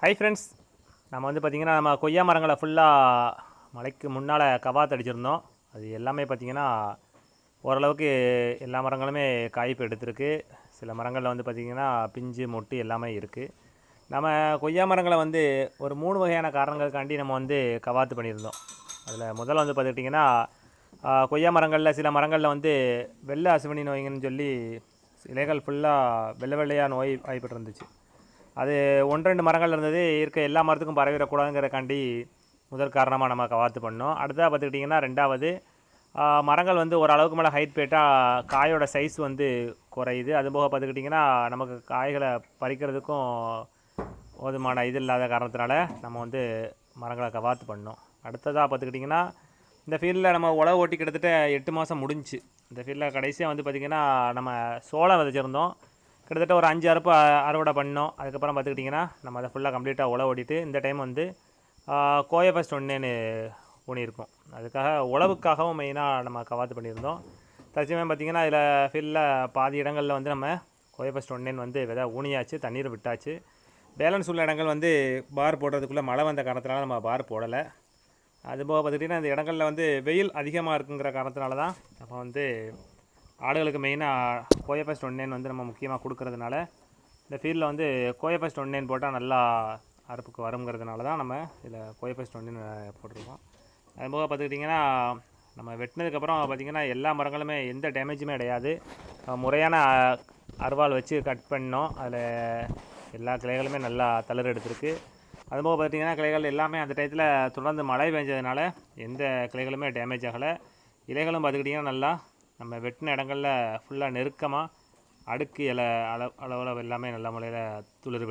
Hi friends நம்ம வந்து பார்த்திங்கன்னா நம்ம கொய்யா மரங்களை ஃபுல்லாக மலைக்கு முன்னால் கவாத்து அடிச்சிருந்தோம். அது எல்லாமே பார்த்திங்கன்னா ஓரளவுக்கு எல்லா மரங்களுமே காய்ப்பு எடுத்திருக்கு. சில மரங்களில் வந்து பார்த்திங்கன்னா பிஞ்சு மொட்டு எல்லாமே இருக்குது நம்ம கொய்யா மரங்களை வந்து ஒரு மூணு வகையான காரணங்களுக்காண்டி நம்ம வந்து கவாத்து பண்ணியிருந்தோம். அதில் முதல்ல வந்து பார்த்துக்கிட்டிங்கன்னா கொய்யா மரங்களில் சில மரங்களில் வந்து வெள்ளை அசுவனி நோய்ங்கன்னு சொல்லி இலைகள் ஃபுல்லாக வெள்ளை வெள்ளையாக நோய் வாய்ப்பட்டு இருந்துச்சு அது ஒன்று ரெண்டு மரங்கள் இருந்தது இருக்க எல்லா மரத்துக்கும் பரவிடக்கூடாதுங்கிறக்காண்டி முதல் காரணமாக நம்ம கவாத்து பண்ணோம். அடுத்ததாக பார்த்துக்கிட்டிங்கன்னா ரெண்டாவது மரங்கள் வந்து ஓரளவுக்கு மேலே ஹைட் போயிட்டால் காயோட சைஸ் வந்து குறையுது. அதுபோக பார்த்துக்கிட்டிங்கன்னா நமக்கு காய்களை பறிக்கிறதுக்கும் போதுமான இது இல்லாத காரணத்தினால நம்ம வந்து மரங்களை கவாத்து பண்ணோம். அடுத்ததாக பார்த்துக்கிட்டிங்கன்னா இந்த ஃபீல்டில் நம்ம உழவு ஓட்டி கிட்டத்தட்ட எட்டு மாதம் முடிஞ்சுச்சு இந்த ஃபீல்டில் கடைசியாக வந்து பார்த்திங்கன்னா நம்ம சோளம் விதைச்சிருந்தோம். கிட்டத்தட்ட ஒரு அஞ்சு அறுப்பு அறுவடை பண்ணோம். அதுக்கப்புறம் பார்த்துக்கிட்டிங்கன்னா நம்ம அதை ஃபுல்லாக கம்ப்ளீட்டாக உழவு ஓடிட்டு இந்த டைம் வந்து கோய ஃபஸ்ட் ஒன்றுன்னு ஊனியிருக்கோம். அதுக்காக உழவுக்காகவும் மெயினாக நம்ம கவாத்து பண்ணியிருந்தோம். தற்சமயம் பார்த்திங்கன்னா இதில் ஃபீல்டில் பாதி இடங்களில் வந்து நம்ம கோய ஃபஸ்ட் ஒன்னேன்னு வந்து விதை ஊனியாச்சு தண்ணீர் விட்டாச்சு. பேலன்ஸ் உள்ள இடங்கள் வந்து பார் போடுறதுக்குள்ளே மழை வந்த காரணத்தினால நம்ம பார் போடலை. அதுபோக பார்த்துக்கிட்டிங்கன்னா இந்த இடங்களில் வந்து வெயில் அதிகமாக இருக்குங்கிற காரணத்தினால தான் நம்ம வந்து ஆடுகளுக்கு மெயினாக கோயபஸ்ட் ஒன்னேன் வந்து நம்ம முக்கியமாக கொடுக்கறதுனால இந்த ஃபீல்டில் வந்து கோயபஸ்ட் ஒன்னேன் போட்டால் நல்லா அறுப்புக்கு வருங்கிறதுனால தான் நம்ம இதில் கோயபஸ்ட் ஒன்னேன் போட்டிருக்கோம். அதுபோக பார்த்துக்கிட்டிங்கன்னா நம்ம வெட்டினதுக்கப்புறம் பார்த்திங்கன்னா எல்லா மரங்களுமே எந்த டேமேஜுமே கிடையாது. முறையான அருவாள் வச்சு கட் பண்ணோம். அதில் எல்லா கிளைகளுமே நல்லா தளர் எடுத்திருக்கு. அதுபோக பார்த்திங்கன்னா கிளைகள் எல்லாமே அந்த டயத்தில் தொடர்ந்து மழை பெஞ்சதுனால எந்த கிளைகளுமே டேமேஜ் ஆகலை. இலைகளும் பார்த்துக்கிட்டிங்கன்னா நல்லா நம்ம வெட்டின இடங்களில் ஃபுல்லாக நெருக்கமாக அடுக்கு இலை அளவு அளவில் எல்லாமே நல்ல முறையில் துளிர்